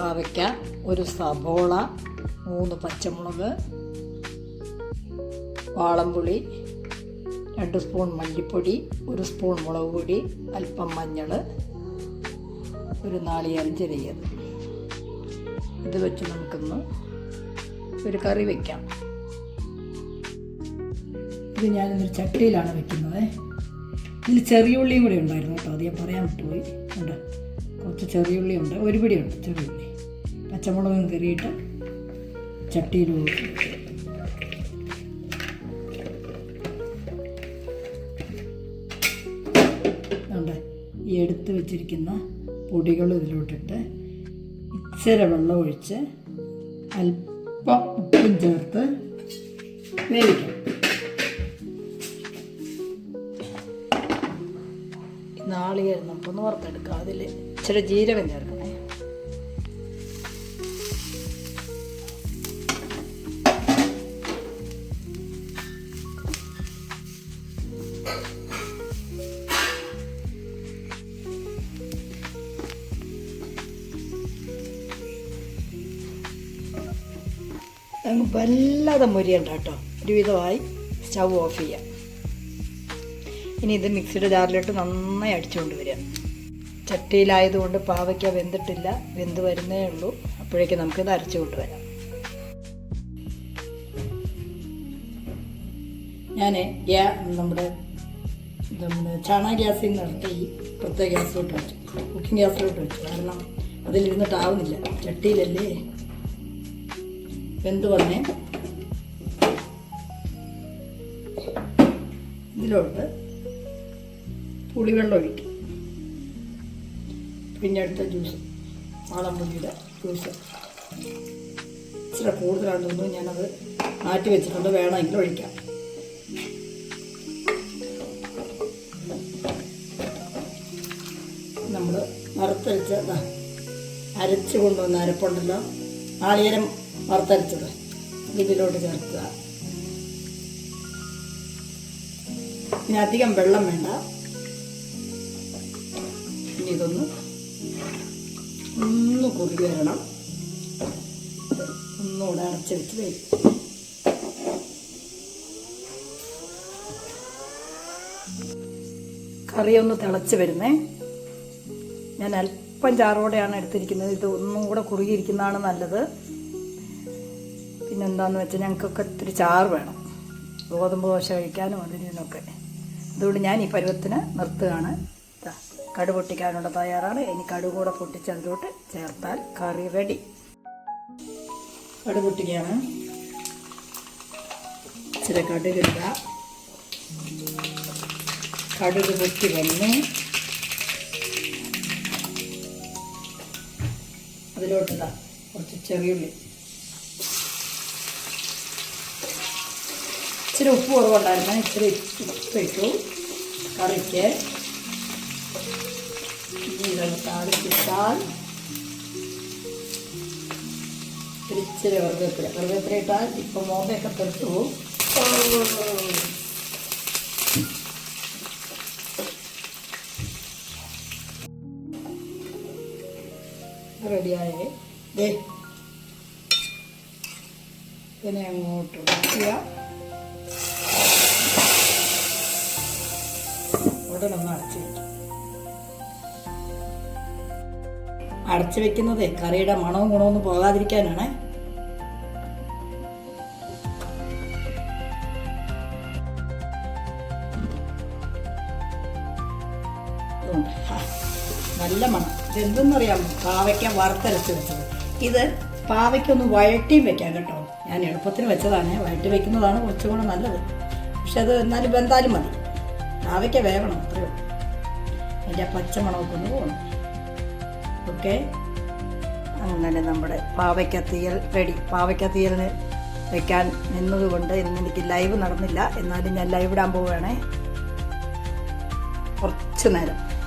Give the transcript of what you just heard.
പാവയ്ക്ക ഒരു സബോള മൂന്ന് പച്ചമുളക് വാളംപുളി രണ്ട് സ്പൂൺ മല്ലിപ്പൊടി ഒരു സ്പൂൺ മുളക് പൊടി അല്പം മഞ്ഞൾ ഒരു നാളികേരം ചെറിയത് ഇത് വെച്ച് നമുക്കൊന്ന് ഒരു കറി വയ്ക്കാം ഇത് ഞാനൊരു ചട്ടിയിലാണ് വെക്കുന്നത്. ഇതിൽ ചെറിയ ഉള്ളിയും കൂടെ ഉണ്ടായിരുന്നു കേട്ടോ. അത് ഞാൻ പറയാൻ വിട്ടുപോയി. ഉണ്ട് കുറച്ച് ചെറിയ ഉള്ളി ഉണ്ട്. ഒരു ചെറിയ ഉള്ളി. പച്ചമുളകും കയറിയിട്ട് ചട്ടിയിൽ ഉണ്ട് ഈ എടുത്ത് വെച്ചിരിക്കുന്ന പൊടികൾ ഇതിലോട്ടിട്ട് ഇച്ചിരി വെള്ളം ഒഴിച്ച് അല്പം ഉപ്പും ചേർത്ത് വേവിക്കാം. നാളികേരം നമുക്കൊന്ന് വറുത്തെടുക്കാം. അതിൽ ഇച്ചിരി ജീരകം ചേർക്കണേ. അങ്ങ് വല്ലാതെ മുരിയണ്ട കേട്ടോ. ഒരുവിധമായി സ്റ്റൗ ഓഫ് ചെയ്യാം. ഇനി ഇത് മിക്സിയുടെ ജാറിലിട്ട് നന്നായി അടിച്ചുകൊണ്ട് വരിക. ചട്ടിയിലായതുകൊണ്ട് പാവയ്ക്ക വെന്തിട്ടില്ല. വെന്ത് വരുന്നേ ഉള്ളൂ. അപ്പോഴേക്കും നമുക്കിത് അരച്ചു കൊണ്ടുവരാം ഞാൻ നമ്മുടെ നമ്മുടെ ചാണക ഗ്യാസിൽ നിന്ന് എടുത്ത് ഈ പ്രത്യേക ഗ്യാസിലോട്ട് വെച്ചു. കുക്കിംഗ് ഗ്യാസിലോട്ട് വെച്ചു. കാരണം അതിലിരുന്നിട്ടാവുന്നില്ല ചട്ടിയിലല്ലേ? വെന്ത് വന്നേ. ഇതിലോട്ട് പുളിവെള്ളം ഒഴിക്കും. പിന്നെ അടുത്ത ജ്യൂസ്. വാളംപുള്ളിയുടെ ജ്യൂസ്. ഇച്ചിരി കൂടുതലാണെന്ന് തോന്നുന്നു. ഞാനത് മാറ്റി വെച്ചിട്ടുണ്ട്. വേണമെങ്കിൽ ഒഴിക്കാം. നമ്മൾ വറുത്തരച്ച അരച്ച് കൊണ്ടുവന്ന അരപ്പുണ്ടല്ലോ. നാളികേരം വറുത്തരച്ചത്. ഇതിലോട്ട് ചേർക്കുക. ഇനി അധികം വെള്ളം വേണ്ട. ഇനി ഇതൊന്ന് ഒന്ന് കുറുകി വരണം. ഒന്നുകൂടെ അടച്ച് വരും കറിയൊന്ന് തിളച്ച് വരുന്നേ. ഞാൻ അല്പം ചാറോടെയാണ് എടുത്തിരിക്കുന്നത്. ഇത് ഒന്നും കൂടെ കുറുകിയിരിക്കുന്നതാണ് നല്ലത്. പിന്നെ പിന്നെന്താന്ന് വെച്ചാൽ ഞങ്ങൾക്കൊക്കെ ഇത്തിരി ചാറ് വേണം. ഗോതമ്പ് ദോശ കഴിക്കാനും അതിനൊക്കെ. അതുകൊണ്ട് ഞാൻ ഈ പരുവത്തിന് നിർത്തുകയാണ്. കടു പൊട്ടിക്കാനുള്ള തയ്യാറാണ്. ഇനി കടു കൂടെ പൊട്ടിച്ച് അതിലോട്ട് ചേർത്താൽ കറി റെഡി. കടു പൊട്ടിക്കുകയാണ്. ഇച്ചിരി കടുക് കടുക് പൊട്ടി വന്നു. അതിലോട്ടിടാ കുറച്ച് ചെറിയുള്ളി ഇച്ചിരി ഉപ്പ് കുറവുണ്ടായിരുന്നു. ഇച്ചിരി ഉപ്പ് ഇട്ടു. കറിക്ക്. താളിച്ചിട്ടാൽ ഒരു ഇച്ചിരി വെറുതെ വെറുതെ ഇട്ടാൽ ഇപ്പം മോമ്പയൊക്കെ പെട്ടു റെഡിയായേ. ദേ. ഇതിനെ അങ്ങോട്ട് വയ്ക്കുക ഉടനെ ഒന്ന് അടച്ചു വയ്ക്കും അടച്ചു വെക്കുന്നത് കറിയുടെ മണവും ഗുണമൊന്നും പോകാതിരിക്കാനാണ്. ഇതുണ്ട്. നല്ല മണം. ഇതെന്തെന്നറിയാമോ? പാവയ്ക്ക വറുത്തരച്ച് വെച്ചത്. ഇത് പാവയ്ക്കൊന്ന് വഴട്ടിയും വെക്കാം കേട്ടോ. ഞാൻ എളുപ്പത്തിന് വെച്ചതാണ്. വഴട്ടി വെക്കുന്നതാണ് കുറച്ചും കൂടെ നല്ലത്. പക്ഷെ അത് എന്നാലും വെന്താലും മതി. പാവയ്ക്ക വേവണം അത്രയോ അതിന്റെ പച്ചമണമൊക്കെ ഒന്ന് പോകണം. ഓക്കെ? അങ്ങനെ നമ്മുടെ പാവയ്ക്ക തീയൽ റെഡി. പാവയ്ക്ക തീയലിന് വെക്കാൻ നിന്നതുകൊണ്ട് ഇന്ന് എനിക്ക് ലൈവ് നടന്നില്ല. എന്നാലും ഞാൻ ലൈവ് ഇടാൻ പോവുകയാണേ. കുറച്ച് നേരം.